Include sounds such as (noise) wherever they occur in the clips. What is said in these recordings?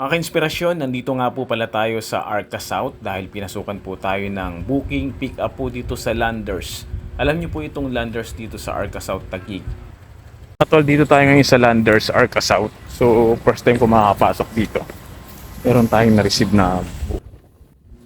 Mga inspirasyon, nandito nga po pala tayo sa Arca South dahil pinasukan po tayo ng booking pick up po dito sa Landers. Alam niyo po itong Landers dito sa Arca South Taguig. Atol, dito tayo ngayon sa Landers Arca South. So, first time ko makakapasok dito. Meron tayong na-receive na.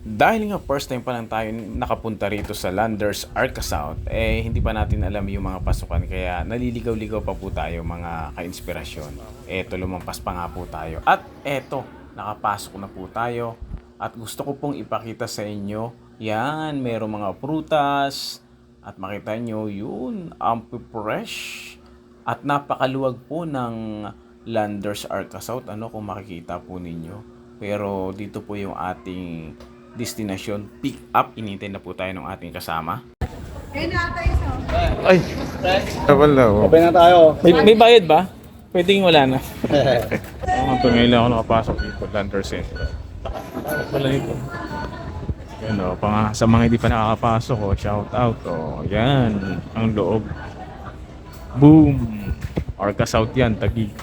Dahil nga first time pa lang tayo nakapunta rito sa Landers Arca South, eh hindi pa natin alam yung mga pasukan kaya naliligaw-ligaw pa po tayo mga ka-inspirasyon. Eto, lumampas pa nga po tayo. At eto, nakapasok na po tayo. At gusto ko pong ipakita sa inyo, yan, merong mga prutas. At makita nyo, yun, ampi fresh. At napakaluwag po ng Landers Arca South, ano kung makikita po ninyo. Pero dito po yung ating destination pick up. Inintay na po tayo ng ating kasama. Ay, wala. Kapay na tayo. May, may bayad ba? Pwedeng wala na. (laughs) Ito ngayon lang ako nakapasok dito, Lander Center. Wala ito. Yan o, pang, sa mga hindi pa nakakapasok, oh, shout out. Oh, yan, ang loob. Boom! Arca South yan, Taguig.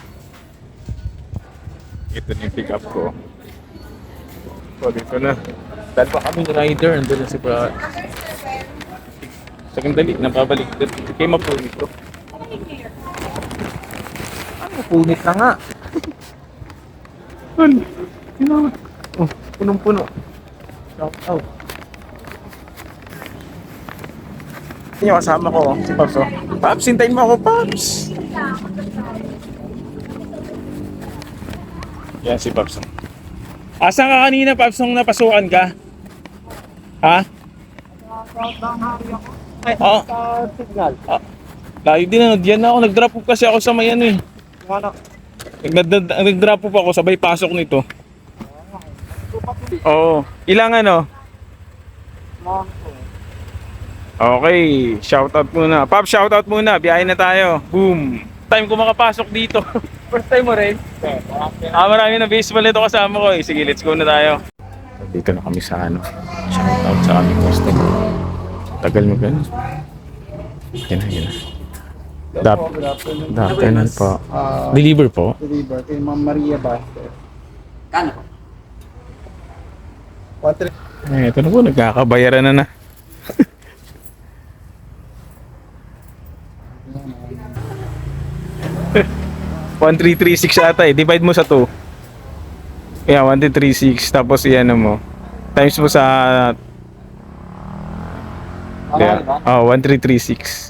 Ito na yung pick up ko. So, dito na. Dahil pa kami rider, nandun na si Brad. Sa dali, napabalik. Kaya mapunit ko. Ano, punit na nga. Ano? Ginawa. Oh, punong-puno. Shout out. Yan yung kasama ko, oh, si Pops. Oh. Pops, hintayin mo ako, Pops. Yan si Pops. oh. Asan ka kanina, Pops, nung napasukan ka? Ha? Oo. signal. Ah, layo din ano, diyan na ako, nag-drop off kasi ako sa may ano eh. Ano? Nag- Nag-drop off ako, sabay pasok nito. Oo. Ilang ano? Okay, shoutout muna. Pop, shoutout muna. Biyahe na tayo. Boom. Time ko makapasok dito. (laughs) First time mo rin? Ah, marami na baseball ito kasama ko eh. Sige, let's go na tayo. Dito na kami sa ano. Shoutout sa aming customer. Tagal mo ganun. Yan na, yan na. Dap, Dapenan po. Ah, Deliver po? deliver kay Ma'am Maria Bastos. Kano? Three. Eh, ito na po, nagkakabayaran na na. One three three six ata eh. Divide mo sa 2. Yeah, 1336 tapos iyan mo. Times mo sa yeah. Oh, 1336.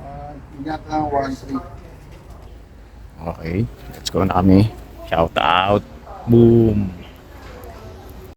Ah, Ingat lang one three. Okay, let's go na kami. Shout out. Boom.